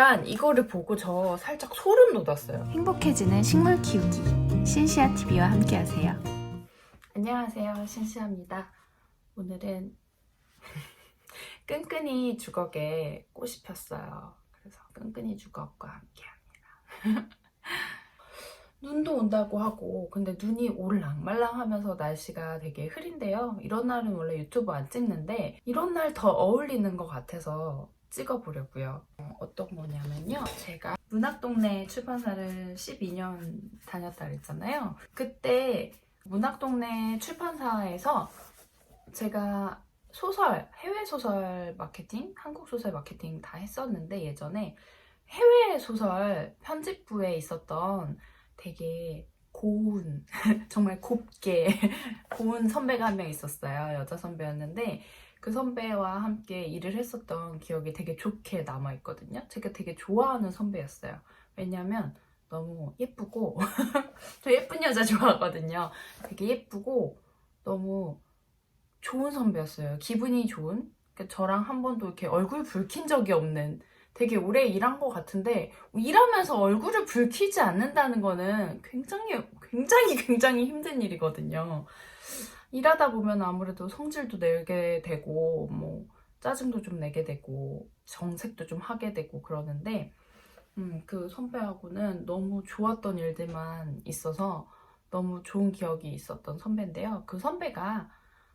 약간 이거를 보고 저 살짝 소름 돋았어요. 행복해지는 식물 키우기 신시아 TV와 함께하세요. 안녕하세요. 신시아입니다. 오늘은 끈끈이 주걱에 꽃이 폈어요. 그래서 끈끈이 주걱과 함께합니다. 눈도 온다고 하고 근데 눈이 올랑말랑하면서 날씨가 되게 흐린데요. 이런 날은 원래 유튜브 안 찍는데 이런 날 더 어울리는 것 같아서 찍어보려고요. 어, 어떤 거냐면요. 제가 문학동네 출판사를 12년 다녔다 그랬잖아요. 그때 문학동네 출판사에서 제가 소설, 해외 소설 마케팅, 한국 소설 마케팅 다 했었는데 예전에 해외 소설 편집부에 있었던 되게 고운, 정말 곱게 고운 선배가 한 명 있었어요. 여자 선배였는데 그 선배와 함께 일을 했었던 기억이 되게 좋게 남아있거든요. 제가 되게 좋아하는 선배였어요. 왜냐면 너무 예쁘고, 저 예쁜 여자 좋아하거든요. 되게 예쁘고, 너무 좋은 선배였어요. 기분이 좋은? 그러니까 저랑 한 번도 이렇게 얼굴 붉힌 적이 없는 되게 오래 일한 것 같은데, 일하면서 얼굴을 붉히지 않는다는 거는 굉장히, 굉장히, 굉장히 힘든 일이거든요. 일하다 보면 아무래도 성질도 내게 되고, 뭐, 짜증도 좀 내게 되고, 정색도 좀 하게 되고 그러는데, 음, 그 선배하고는 너무 좋았던 일들만 있어서 너무 좋은 기억이 있었던 선배인데요. 그 선배가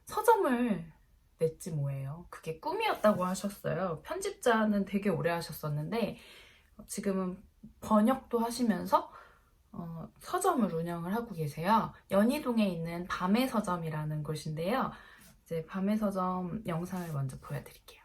서점을 냈지 뭐예요. 그게 꿈이었다고 하셨어요. 편집자는 되게 오래 하셨었는데 지금은 번역도 하시면서 어, 서점을 운영을 하고 계세요. 연희동에 있는 밤의 서점이라는 곳인데요. 이제 밤의 서점 영상을 먼저 보여드릴게요.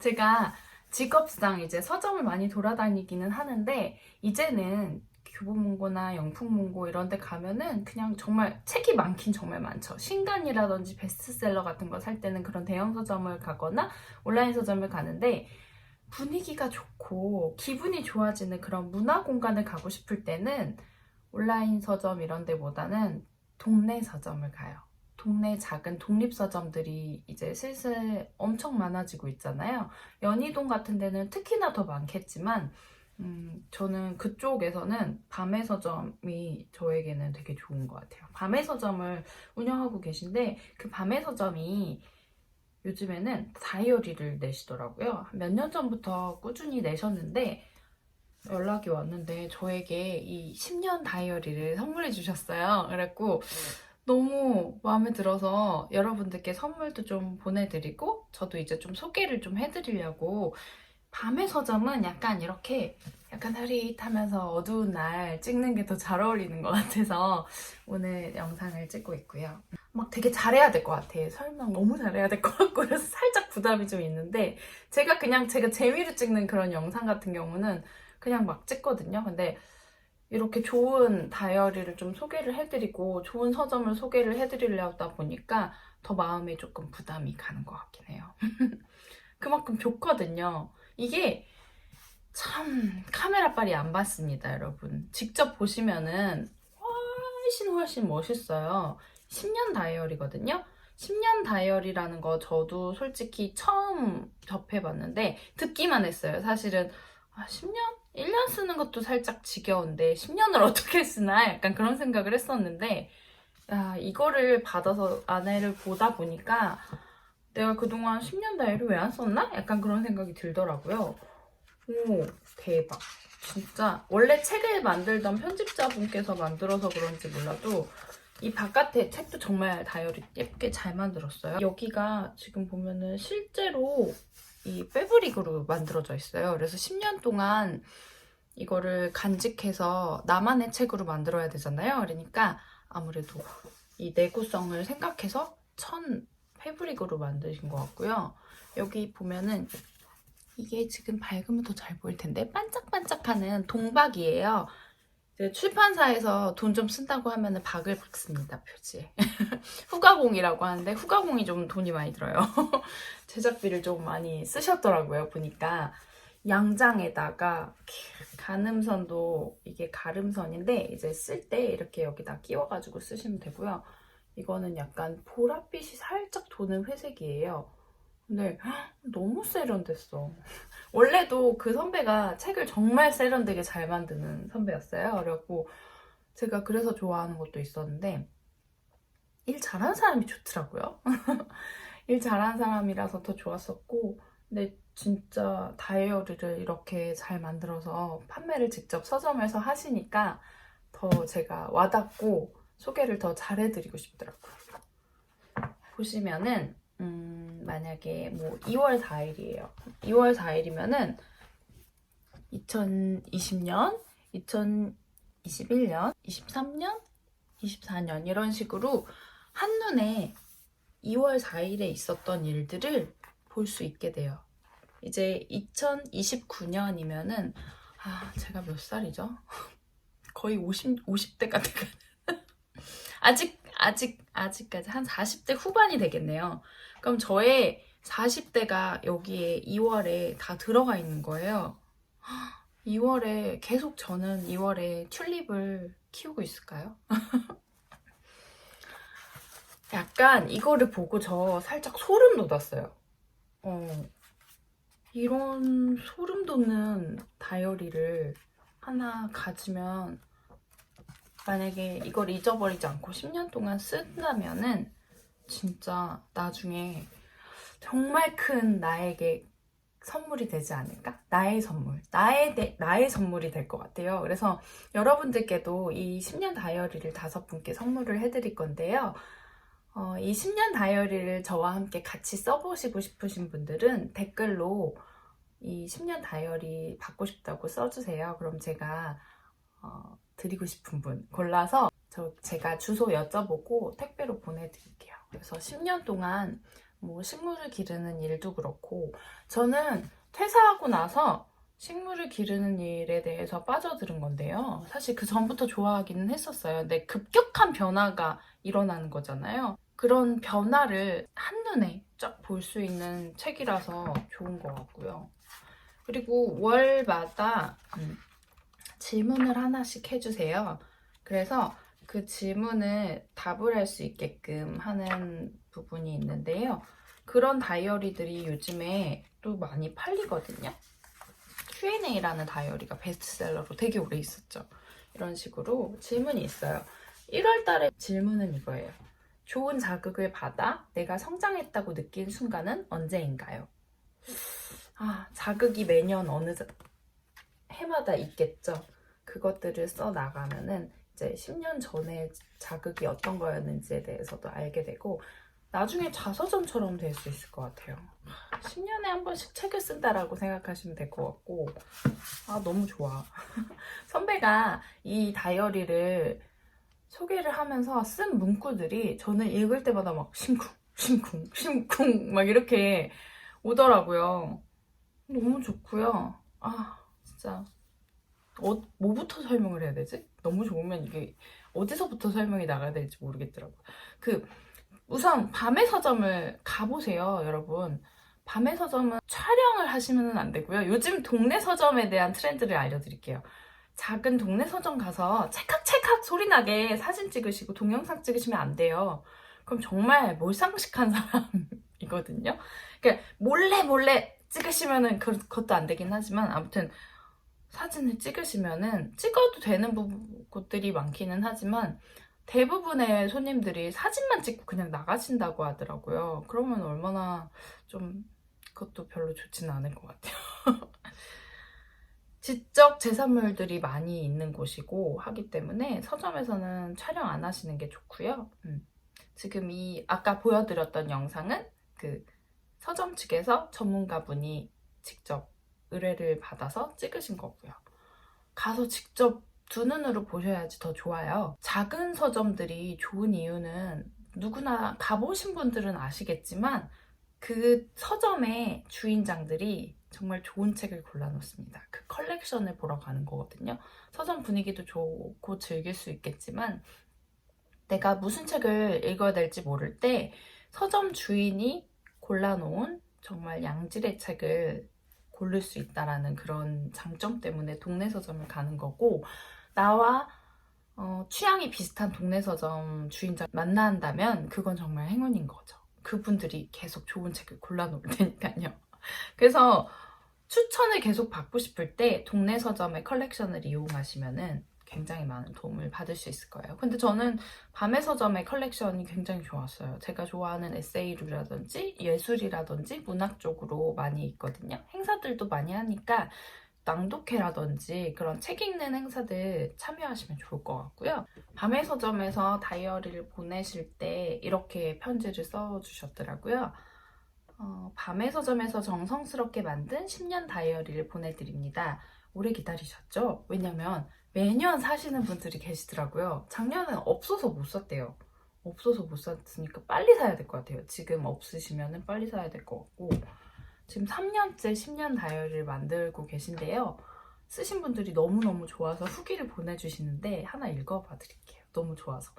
제가 직업상 이제 서점을 많이 돌아다니기는 하는데 이제는 교보문고나 영풍문고 이런 데 가면은 그냥 정말 책이 많긴 정말 많죠. 신간이라든지 베스트셀러 같은 거 살 때는 그런 대형 서점을 가거나 온라인 서점을 가는데 분위기가 좋고 기분이 좋아지는 그런 문화 공간을 가고 싶을 때는 온라인 서점 이런 데보다는 동네 서점을 가요. 동네 작은 독립 서점들이 이제 슬슬 엄청 많아지고 있잖아요. 연희동 같은 데는 특히나 더 많겠지만 음, 저는 그쪽에서는 밤의 서점이 저에게는 되게 좋은 것 같아요. 밤의 서점을 운영하고 계신데 그 밤의 서점이 요즘에는 다이어리를 내시더라고요. 몇 년 전부터 꾸준히 내셨는데 연락이 왔는데 저에게 이 10년 다이어리를 선물해 주셨어요. 그래갖고 너무 마음에 들어서 여러분들께 선물도 좀 보내드리고 저도 이제 좀 소개를 좀 해드리려고 밤의 서점은 약간 이렇게 약간 흐릿하면서 어두운 날 찍는 게 더 잘 어울리는 것 같아서 오늘 영상을 찍고 있고요. 막 되게 잘해야 될 것 같아. 설마 너무 잘해야 될 것 같고 그래서 살짝 부담이 좀 있는데 제가 그냥 제가 재미로 찍는 그런 영상 같은 경우는 그냥 막 찍거든요. 근데 이렇게 좋은 다이어리를 좀 소개를 해드리고 좋은 서점을 소개를 해드리려다 보니까 더 마음에 조금 부담이 가는 것 같긴 해요. 그만큼 좋거든요. 이게 참 카메라 빨이 안 받습니다, 여러분. 직접 보시면은 훨씬 훨씬 멋있어요. 10년 다이어리거든요. 10년 다이어리라는 거 저도 솔직히 처음 접해봤는데 듣기만 했어요. 사실은 아, 10년? 1년 쓰는 것도 살짝 지겨운데 10년을 어떻게 쓰나 약간 그런 생각을 했었는데 야, 이거를 받아서 아내를 보다 보니까 내가 그동안 10년 다이어리 왜안 썼나? 약간 그런 생각이 들더라고요. 오, 대박. 진짜 원래 책을 만들던 편집자분께서 만들어서 그런지 몰라도 이 바깥에 책도 정말 다이어리 예쁘게 잘 만들었어요. 여기가 지금 보면은 실제로 이 패브릭으로 만들어져 있어요. 그래서 10년 동안 이거를 간직해서 나만의 책으로 만들어야 되잖아요. 그러니까 아무래도 이 내구성을 생각해서 천 패브릭으로 만드신 것 같고요. 여기 보면은 이게 지금 밝으면 더 잘 보일 텐데 반짝반짝하는 동박이에요. 이제 출판사에서 돈 좀 쓴다고 하면은 박을 박습니다 표지에. 후가공이라고 하는데 후가공이 좀 돈이 많이 들어요. 제작비를 좀 많이 쓰셨더라고요 보니까 양장에다가 가늠선도 이게 가름선인데 이제 쓸 때 이렇게 여기다 끼워가지고 쓰시면 되고요. 이거는 약간 보랏빛이 살짝 도는 회색이에요. 근데 헉, 너무 세련됐어. 원래도 그 선배가 책을 정말 세련되게 잘 만드는 선배였어요. 그래갖고 제가 그래서 좋아하는 것도 있었는데 일 잘하는 사람이 좋더라고요. 일 잘하는 사람이라서 더 좋았었고 근데 진짜 다이어리를 이렇게 잘 만들어서 판매를 직접 서점에서 하시니까 더 제가 와닿고 소개를 더 잘해드리고 싶더라고요. 보시면은 음, 만약에 뭐 2월 4일이에요. 2월 4일이면은 2020년, 2021년, 23년, 24년 이런 식으로 한눈에 2월 4일에 있었던 일들을 볼 수 있게 돼요. 이제 2029년이면은 아, 제가 몇 살이죠? 거의 50, 50대 같은 아직 아직 아직까지 한 40대 후반이 되겠네요. 그럼 저의 40대가 여기에 2월에 다 들어가 있는 거예요. 2월에 계속 저는 2월에 튤립을 키우고 있을까요? 약간 이거를 보고 저 살짝 소름 돋았어요. 어, 이런 소름 돋는 다이어리를 하나 가지면 만약에 이걸 잊어버리지 않고 10년 동안 쓴다면은 진짜 나중에 정말 큰 나에게 선물이 되지 않을까? 나의 선물. 나의, 대- 나의 선물이 될 것 같아요. 그래서 여러분들께도 이 10년 다이어리를 다섯 분께 선물을 해드릴 건데요. 어, 이 10년 다이어리를 저와 함께 같이 써보시고 싶으신 분들은 댓글로 이 10년 다이어리 받고 싶다고 써주세요. 그럼 제가 어, 드리고 싶은 분 골라서 저 제가 주소 여쭤보고 택배로 보내드릴게요. 그래서 10년 동안 뭐 식물을 기르는 일도 그렇고 저는 퇴사하고 나서 식물을 기르는 일에 대해서 빠져들은 건데요. 사실 그 전부터 좋아하기는 했었어요. 근데 급격한 변화가 일어나는 거잖아요. 그런 변화를 한눈에 쫙 볼 수 있는 책이라서 좋은 것 같고요. 그리고 월마다 음, 질문을 하나씩 해주세요. 그래서 그 질문을 답을 할 수 있게끔 하는 부분이 있는데요. 그런 다이어리들이 요즘에 또 많이 팔리거든요. Q&A라는 다이어리가 베스트셀러로 되게 오래 있었죠. 이런 식으로 질문이 있어요. 1월 달에 질문은 이거예요. 좋은 자극을 받아 내가 성장했다고 느낀 순간은 언제인가요? 아, 자극이 매년 어느 자- 해마다 있겠죠. 그것들을 써 나가면은 이제 10년 전에 자극이 어떤 거였는지에 대해서도 알게 되고 나중에 자서전처럼 될 수 있을 것 같아요. 10년에 한 번씩 책을 쓴다라고 생각하시면 될 것 같고 아 너무 좋아. 선배가 이 다이어리를 소개를 하면서 쓴 문구들이 저는 읽을 때마다 막 심쿵 심쿵 심쿵 막 이렇게 오더라고요. 너무 좋고요. 아 진짜 어, 뭐부터 설명을 해야 되지? 너무 좋으면 이게 어디서부터 설명이 나가야 될지 모르겠더라고요. 그 우선 밤의 서점을 가보세요, 여러분. 밤의 서점은 촬영을 하시면 안 되고요. 요즘 동네 서점에 대한 트렌드를 알려드릴게요. 작은 동네 서점 가서 찰칵찰칵 소리나게 사진 찍으시고 동영상 찍으시면 안 돼요. 그럼 정말 몰상식한 사람이거든요. 그러니까 몰래 몰래 찍으시면은 그- 그것도 안 되긴 하지만 아무튼 사진을 찍으시면은 찍어도 되는 부- 곳들이 많기는 하지만 대부분의 손님들이 사진만 찍고 그냥 나가신다고 하더라고요. 그러면 얼마나 좀 그것도 별로 좋지는 않을 것 같아요. 지적 제산물들이 많이 있는 곳이고 하기 때문에 서점에서는 촬영 안 하시는 게 좋고요. 음. 지금 이 아까 보여드렸던 영상은 그 서점 측에서 전문가분이 직접 의뢰를 받아서 찍으신 거고요. 가서 직접 두 눈으로 보셔야지 더 좋아요. 작은 서점들이 좋은 이유는 누구나 가보신 분들은 아시겠지만 그 서점의 주인장들이 정말 좋은 책을 골라놓습니다. 그 컬렉션을 보러 가는 거거든요. 서점 분위기도 좋고 즐길 수 있겠지만 내가 무슨 책을 읽어야 될지 모를 때 서점 주인이 골라놓은 정말 양질의 책을 고를 수 있다라는 그런 장점 때문에 동네 서점을 가는 거고 나와 어, 취향이 비슷한 동네 서점 주인장 만난다면 그건 정말 행운인 거죠. 그분들이 계속 좋은 책을 골라놓을 테니까요. 그래서 추천을 계속 받고 싶을 때 동네 서점의 컬렉션을 이용하시면은 굉장히 많은 도움을 받을 수 있을 거예요. 근데 저는 밤의 서점의 컬렉션이 굉장히 좋았어요. 제가 좋아하는 에세이류라든지 예술이라든지 문학 쪽으로 많이 있거든요. 행사들도 많이 하니까 낭독회라든지 그런 책 읽는 행사들 참여하시면 좋을 것 같고요. 밤의 서점에서 다이어리를 보내실 때 이렇게 편지를 써주셨더라고요. 어, 밤의 서점에서 정성스럽게 만든 10년 다이어리를 보내드립니다. 오래 기다리셨죠? 왜냐면 매년 사시는 분들이 계시더라고요. 작년엔 없어서 못 샀대요. 없어서 못 샀으니까 빨리 사야 될 것 같아요. 지금 없으시면 빨리 사야 될 것 같고 지금 3년째 10년 다이어리를 만들고 계신데요. 쓰신 분들이 너무너무 좋아서 후기를 보내주시는데 하나 읽어봐 드릴게요. 너무 좋아서.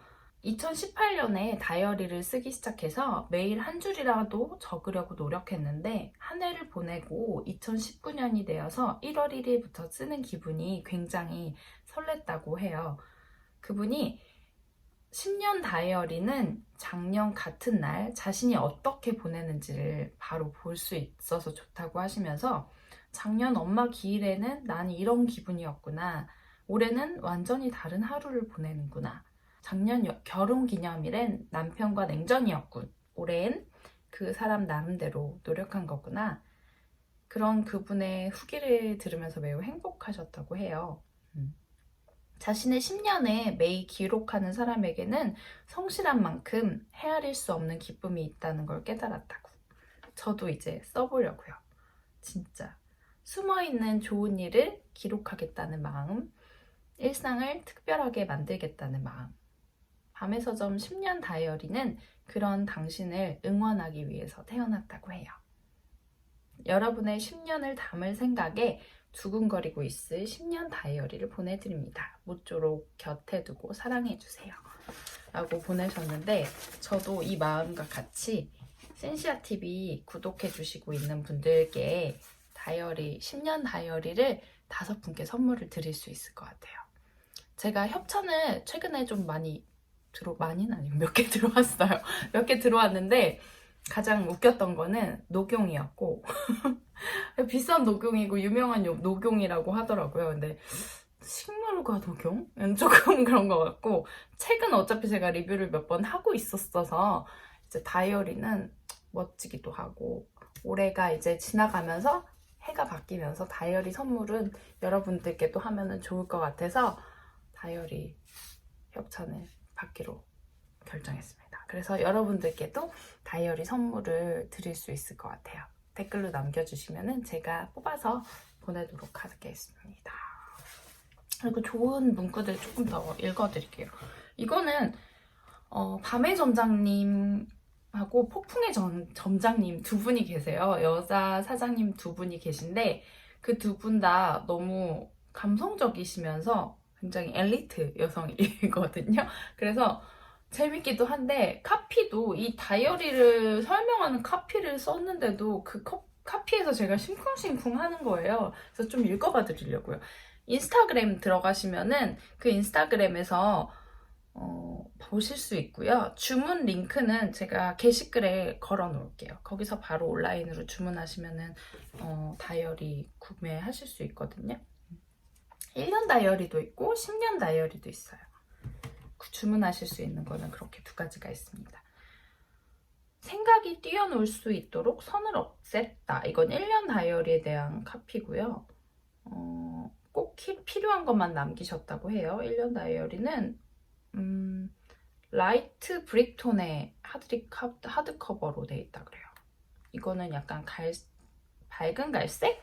2018년에 다이어리를 쓰기 시작해서 매일 한 줄이라도 적으려고 노력했는데 한 해를 보내고 2019년이 되어서 1월 1일부터 쓰는 기분이 굉장히 설렜다고 해요. 그분이 10년 다이어리는 작년 같은 날 자신이 어떻게 보내는지를 바로 볼 수 있어서 좋다고 하시면서 작년 엄마 기일에는 나는 이런 기분이었구나. 올해는 완전히 다른 하루를 보내는구나. 작년 여- 결혼 기념일엔 남편과 냉전이었군. 올해엔 그 사람 나름대로 노력한 거구나. 그런 그분의 후기를 들으면서 매우 행복하셨다고 해요. 음. 자신의 10년에 매일 기록하는 사람에게는 성실한 만큼 헤아릴 수 없는 기쁨이 있다는 걸 깨달았다고. 저도 이제 써보려고요. 진짜. 숨어있는 좋은 일을 기록하겠다는 마음, 일상을 특별하게 만들겠다는 마음. 밤의 서점 10년 다이어리는 그런 당신을 응원하기 위해서 태어났다고 해요. 여러분의 10년을 담을 생각에 두근거리고 있을 10년 다이어리를 보내드립니다. 모쪼록 곁에 두고 사랑해주세요. 라고 보내셨는데, 저도 이 마음과 같이 센시아TV 구독해주시고 있는 분들께 다이어리, 10년 다이어리를 다섯 분께 선물을 드릴 수 있을 것 같아요. 제가 협찬을 최근에 좀 많이 들어, 많이는 아니고 몇 개 들어왔어요. 몇 개 들어왔는데, 가장 웃겼던 거는 녹용이었고, 비싼 녹용이고 유명한 요- 녹용이라고 하더라고요. 근데 식물과 녹용? 은 조금 그런 것 같고 책은 어차피 제가 리뷰를 몇 번 하고 있었어서 이제 다이어리는 멋지기도 하고 올해가 이제 지나가면서 해가 바뀌면서 다이어리 선물은 여러분들께 또 하면은 좋을 것 같아서 다이어리 협찬을 받기로 결정했습니다. 그래서 여러분들께도 다이어리 선물을 드릴 수 있을 것 같아요. 댓글로 남겨주시면 제가 뽑아서 보내도록 하겠습니다. 그리고 좋은 문구들 조금 더 읽어드릴게요. 이거는 어, 밤의 점장님하고 폭풍의 점, 점장님 두 분이 계세요. 여자 사장님 두 분이 계신데 그 두 분 다 너무 감성적이시면서 굉장히 엘리트 여성이거든요. 그래서 재밌기도 한데 카피도 이 다이어리를 설명하는 카피를 썼는데도 그 컵- 카피에서 제가 심쿵심쿵 하는 거예요. 그래서 좀 읽어봐 드리려고요. 인스타그램 들어가시면은 그 인스타그램에서 어, 보실 수 있고요. 주문 링크는 제가 게시글에 걸어 놓을게요. 거기서 바로 온라인으로 주문하시면은 어, 다이어리 구매하실 수 있거든요. 1년 다이어리도 있고 10년 다이어리도 있어요. 주문하실 수 있는 거는 그렇게 두 가지가 있습니다. 생각이 뛰어놀 수 있도록 선을 없앴다. 이건 1년 다이어리에 대한 카피고요. 어, 꼭 키- 필요한 것만 남기셨다고 해요. 1년 다이어리는 음, 라이트 브릭톤의 하드 커버로 돼 있다 그래요. 이거는 약간 갈, 밝은 갈색?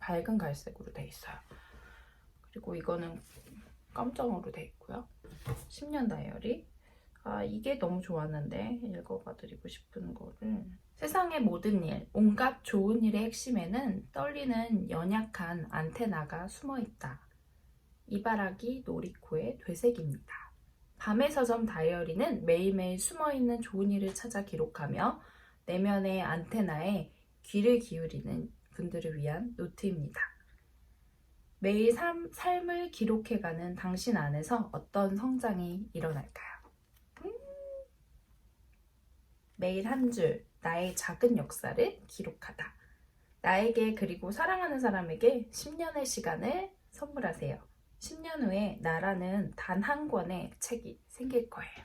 밝은 갈색으로 돼 있어요. 그리고 이거는 깜짝으로 돼 있고요. 10년 다이어리. 아, 이게 너무 좋았는데 읽어봐 드리고 싶은 거를. 세상의 모든 일, 온갖 좋은 일의 핵심에는 떨리는 연약한 안테나가 숨어 있다. 이바라기 노리코의 되새깁니다. 밤의 서점 다이어리는 매일매일 숨어 있는 좋은 일을 찾아 기록하며 내면의 안테나에 귀를 기울이는 분들을 위한 노트입니다. 매일 삶, 삶을 기록해가는 당신 안에서 어떤 성장이 일어날까요? 음. 매일 한 줄 나의 작은 역사를 기록하다. 나에게 그리고 사랑하는 사람에게 10년의 시간을 선물하세요. 10년 후에 나라는 단 한 권의 책이 생길 거예요.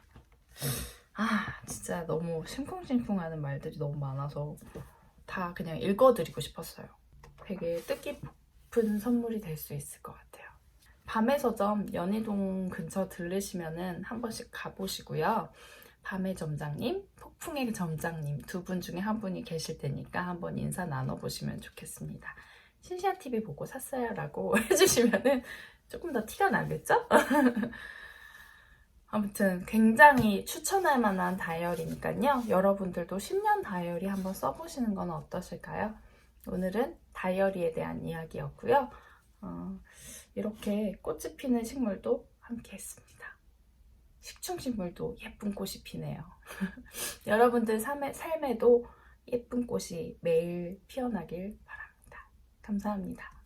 아, 진짜 너무 심쿵심쿵하는 말들이 너무 많아서 다 그냥 읽어드리고 싶었어요. 되게 뜻 깊은 선물이 될 수 있을 것 같아요. 밤의 서점 연희동 근처 들르시면은 한 번씩 가보시고요. 밤의 점장님, 폭풍의 점장님 두 분 중에 한 분이 계실 테니까 한번 인사 나눠보시면 좋겠습니다. 신시아 TV 보고 샀어요 라고 해주시면은 조금 더 티가 나겠죠? 아무튼 굉장히 추천할 만한 다이어리니까요. 여러분들도 10년 다이어리 한번 써보시는 건 어떠실까요? 오늘은 다이어리에 대한 이야기였고요. 어, 이렇게 꽃이 피는 식물도 함께 했습니다. 식충식물도 예쁜 꽃이 피네요. 여러분들 삶에, 삶에도 예쁜 꽃이 매일 피어나길 바랍니다. 감사합니다.